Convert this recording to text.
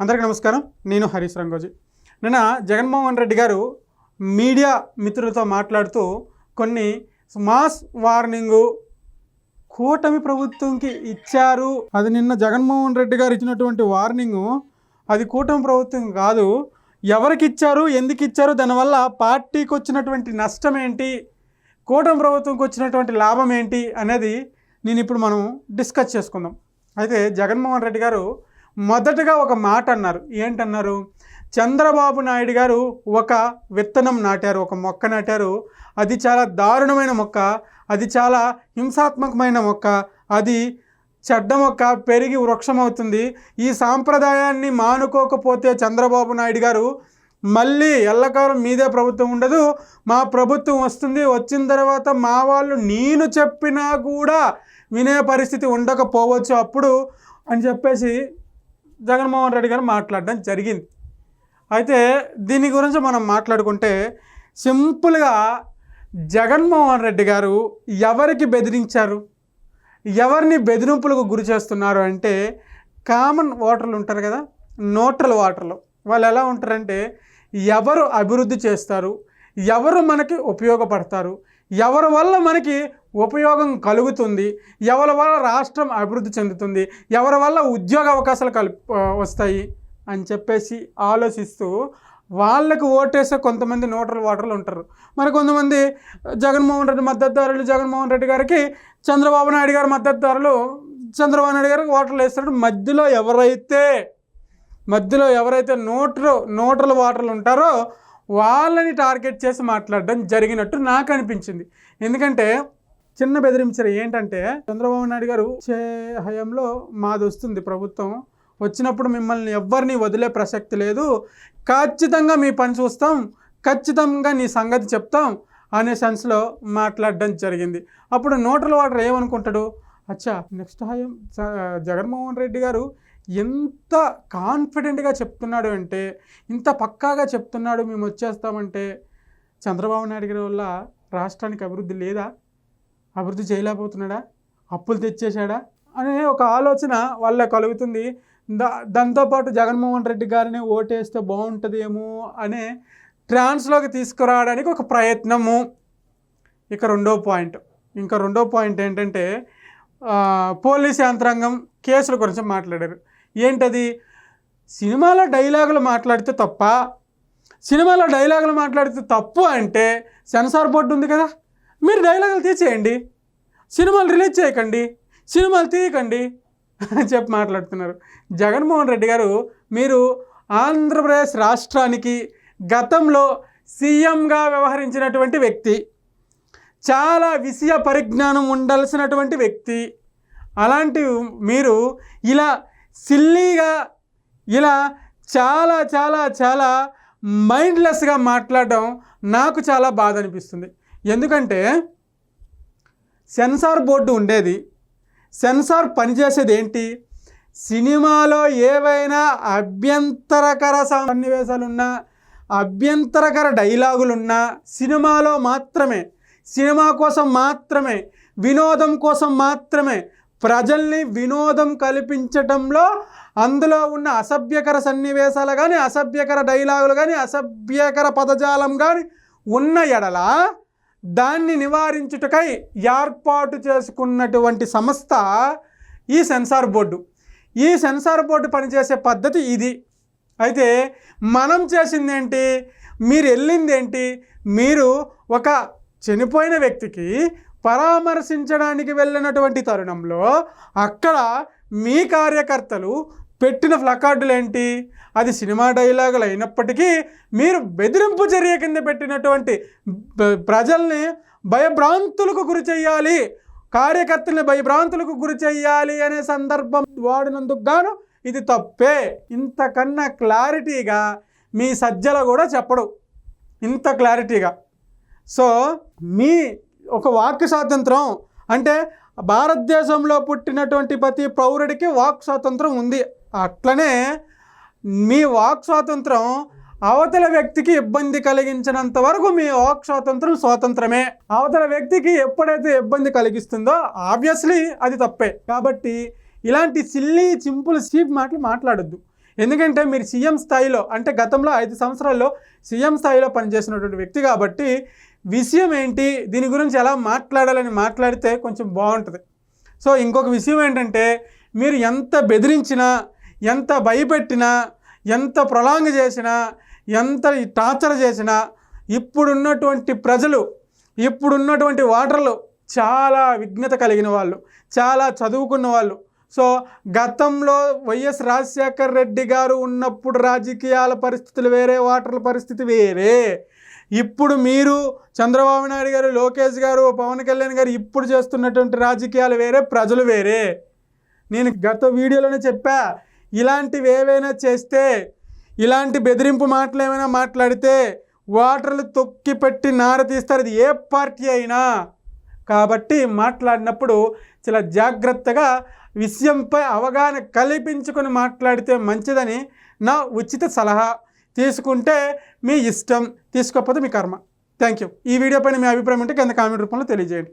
అందరికీ నమస్కారం. నేను హరీష్ రంగోజీ. నిన్న జగన్మోహన్ రెడ్డి గారు మీడియా మిత్రులతో మాట్లాడుతూ కొన్ని మాస్ వార్నింగు కూటమి ప్రభుత్వంకి ఇచ్చారు. అది నిన్న జగన్మోహన్ రెడ్డి గారు ఇచ్చినటువంటి వార్నింగు. అది కూటమి ప్రభుత్వం కాదు. ఎవరికి ఇచ్చారు? ఎందుకు ఇచ్చారు? దానివల్ల పార్టీకి వచ్చినటువంటి నష్టం ఏంటి? కూటమి ప్రభుత్వంకి వచ్చినటువంటి లాభం ఏంటి? అనేది నేను ఇప్పుడు మనం డిస్కస్ చేసుకుందాం. అయితే జగన్మోహన్ రెడ్డి గారు మొదటగా ఒక మాట అన్నారు. ఏంటన్నారు? చంద్రబాబు నాయుడు గారు ఒక విత్తనం నాటారు ఒక మొక్క నాటారు. అది చాలా దారుణమైన మొక్క అది చాలా హింసాత్మకమైన మొక్క అది చెడ్డ మొక్క పెరిగి వృక్షమవుతుంది. ఈ సాంప్రదాయాన్ని మానుకోకపోతే చంద్రబాబు నాయుడు గారు మళ్ళీ ఎల్లకాలం మీదే ప్రభుత్వం ఉండదు. మా ప్రభుత్వం వస్తుంది వచ్చిన తర్వాత మా వాళ్ళు నేను చెప్పినా కూడా వినే పరిస్థితి ఉండకపోవచ్చు అప్పుడు అని చెప్పేసి జగన్మోహన్ రెడ్డి గారు మాట్లాడడం జరిగింది. అయితే దీని గురించి మనం మాట్లాడుకుంటే సింపుల్గా జగన్మోహన్ రెడ్డి గారు ఎవరికి బెదిరించారు? ఎవరిని బెదిరింపులకు గురి చేస్తున్నారు అంటే కామన్ ఓటర్లు ఉంటారు కదా న్యూట్రల్ ఓటర్లు వాళ్ళు ఎలా ఉంటారంటే ఎవరు అభివృద్ధి చేస్తారు? ఎవరు మనకి ఉపయోగపడతారు? ఎవరి వల్ల మనకి ఉపయోగం కలుగుతుంది ఎవరి వల్ల రాష్ట్రం అభివృద్ధి చెందుతుంది ఎవరి వల్ల ఉద్యోగ అవకాశాలు కల్ వస్తాయి అని చెప్పేసి ఆలోచిస్తూ వాళ్ళకు ఓటేసే కొంతమంది నోటర్లు ఓటర్లు ఉంటారు. మరి కొంతమంది జగన్మోహన్ రెడ్డి మద్దతుదారులు జగన్మోహన్ రెడ్డి గారికి చంద్రబాబు నాయుడు గారి మద్దతుదారులు చంద్రబాబు నాయుడు గారికి ఓటర్లు వేస్తారు మధ్యలో ఎవరైతే మధ్యలో ఎవరైతే నోటరు నోటర్లు ఓటర్లు ఉంటారో వాళ్ళని టార్గెట్ చేసి మాట్లాడడం జరిగినట్టు నాకు అనిపించింది. ఎందుకంటే చిన్న బెదిరించారు. ఏంటంటే చంద్రబాబు నాయుడు గారు చే హయాంలో మాది వస్తుంది ప్రభుత్వం. వచ్చినప్పుడు మిమ్మల్ని ఎవ్వరిని వదిలే ప్రసక్తి లేదు. ఖచ్చితంగా మీ పని చూస్తాం. ఖచ్చితంగా నీ సంగతి చెప్తాం అనే సెన్స్లో మాట్లాడడం జరిగింది. అప్పుడు నోట్ల వాటర్ ఏమనుకుంటాడు? అచ్చా నెక్స్ట్ హయం జగన్మోహన్ రెడ్డి గారు ఎంత కాన్ఫిడెంట్గా చెప్తున్నాడు అంటే ఇంత పక్కాగా చెప్తున్నాడు మేము వచ్చేస్తామంటే చంద్రబాబు నాయుడు గారి వల్ల రాష్ట్రానికి అభివృద్ధి లేదా? అభివృద్ధి చేయలేకపోతున్నాడా? అప్పులు తెచ్చేశాడా? అనే ఒక ఆలోచన వాళ్ళ కలుగుతుంది. దా దాంతోపాటు జగన్మోహన్ రెడ్డి గారిని ఓటేస్తే బాగుంటుందేమో అనే ట్రాన్స్లోకి తీసుకురావడానికి ఒక ప్రయత్నము. ఇక రెండో పాయింట్. ఇంకా రెండో పాయింట్ ఏంటంటే పోలీస్ యంత్రాంగం కేసుల గురించి మాట్లాడారు. ఏంటది? సినిమాలో డైలాగులు మాట్లాడితే తప్ప సినిమాలో డైలాగులు మాట్లాడితే తప్పు అంటే సెన్సార్ బోర్డు ఉంది కదా? మీరు డైలాగులు తీసేయండి. సినిమాలు రిలీజ్ చేయకండి. సినిమాలు తీయకండి. అని చెప్పి మాట్లాడుతున్నారు. జగన్మోహన్ రెడ్డి గారు మీరు ఆంధ్రప్రదేశ్ రాష్ట్రానికి గతంలో సీఎంగా వ్యవహరించినటువంటి వ్యక్తి చాలా విషయ పరిజ్ఞానం ఉండాల్సినటువంటి వ్యక్తి. అలాంటి మీరు ఇలా సిల్లీగా ఇలా చాలా చాలా చాలా మైండ్లెస్గా మాట్లాడడం నాకు చాలా బాధ అనిపిస్తుంది. ఎందుకంటే సెన్సార్ బోర్డు ఉండేది. సెన్సార్ పనిచేసేది ఏంటి? సినిమాలో ఏవైనా అభ్యంతరకర సన్నివేశాలున్నా అభ్యంతరకర డైలాగులున్నా సినిమాలో మాత్రమే సినిమా కోసం మాత్రమే వినోదం కోసం మాత్రమే ప్రజల్ని వినోదం కల్పించటంలో అందులో ఉన్న అసభ్యకర సన్నివేశాలు కానీ అసభ్యకర డైలాగులు కానీ అసభ్యకర పదజాలం కానీ ఉన్న ఎడల దాన్ని నివారించుటకై ఏర్పాటు చేసుకున్నటువంటి సంస్థ ఈ సెన్సార్ బోర్డు. ఈ సెన్సార్ బోర్డు పనిచేసే పద్ధతి ఇది. అయితే మనం చేసింది ఏంటి మీరు వెళ్ళింది ఏంటి మీరు ఒక చనిపోయిన వ్యక్తికి పరామర్శించడానికి వెళ్ళినటువంటి తరుణంలో అక్కడ మీ కార్యకర్తలు పెట్టిన ఫ్లకార్డులు ఏంటి అది సినిమా డైలాగులు అయినప్పటికీ మీరు బెదిరింపు చర్య కింద పెట్టినటువంటి ప్రజల్ని భయభ్రాంతులకు గురి చేయాలి కార్యకర్తల్ని భయభ్రాంతులకు గురి చేయాలి అనే సందర్భం వాడినందుకు గాను ఇది తప్పే. ఇంతకన్నా క్లారిటీగా మీ సజ్జల కూడా చెప్పడు. ఇంత క్లారిటీగా. సో మీ ఒక వాక్ స్వాతంత్రం అంటే భారతదేశంలో పుట్టినటువంటి ప్రతి పౌరుడికి వాక్ స్వాతంత్రం ఉంది. అట్లనే మీ వాక్ స్వాతంత్రం అవతల వ్యక్తికి ఇబ్బంది కలిగించినంత వరకు మీ వాక్ స్వాతంత్రం స్వాతంత్రమే. అవతల వ్యక్తికి ఎప్పుడైతే ఇబ్బంది కలిగిస్తుందో ఆబ్వియస్లీ అది తప్పే. కాబట్టి ఇలాంటి సిల్లీ సింపుల్ చీప్ మాటలు మాట్లాడొద్దు. ఎందుకంటే మీరు సీఎం స్థాయిలో అంటే గతంలో ఐదు సంవత్సరాల్లో సీఎం స్థాయిలో పనిచేసినటువంటి వ్యక్తి కాబట్టి విషయం ఏంటి దీని గురించి ఎలా మాట్లాడాలని మాట్లాడితే కొంచెం బాగుంటుంది. సో ఇంకొక విషయం ఏంటంటే మీరు ఎంత బెదిరించినా ఎంత భయపెట్టినా ఎంత ప్రొలాంగ్ చేసినా ఎంత టార్చర్ చేసినా ఇప్పుడున్నటువంటి ప్రజలు ఇప్పుడున్నటువంటి ఓటర్లు చాలా విఘ్నత కలిగిన వాళ్ళు చాలా చదువుకున్న వాళ్ళు. సో గతంలో వైఎస్ రాజశేఖర్ రెడ్డి గారు ఉన్నప్పుడు రాజకీయాల పరిస్థితులు వేరే ఓటర్ల పరిస్థితి వేరే. ఇప్పుడు మీరు చంద్రబాబు నాయుడు గారు లోకేష్ గారు పవన్ కళ్యాణ్ గారు ఇప్పుడు చేస్తున్నటువంటి రాజకీయాలు వేరే ప్రజలు వేరే. నేను గత వీడియోలోనే చెప్పా ఇలాంటివి ఏవైనా చేస్తే ఇలాంటి బెదిరింపు మాటలు ఏమైనా మాట్లాడితే ఓటర్లు తొక్కి పెట్టి నార తీస్తారు. అది ఏ పార్టీ అయినా. కాబట్టి మాట్లాడినప్పుడు చాలా జాగ్రత్తగా విషయంపై అవగాహన కల్పించుకొని మాట్లాడితే మంచిదని నా ఉచిత సలహా. తీసుకుంటే మీ ఇష్టం తీసుకోకపోతే మీ కర్మ. థ్యాంక్ యూ ఈ వీడియో పైన మీ అభిప్రాయం ఉంటే కింద కామెంట్ రూపంలో తెలియజేయండి.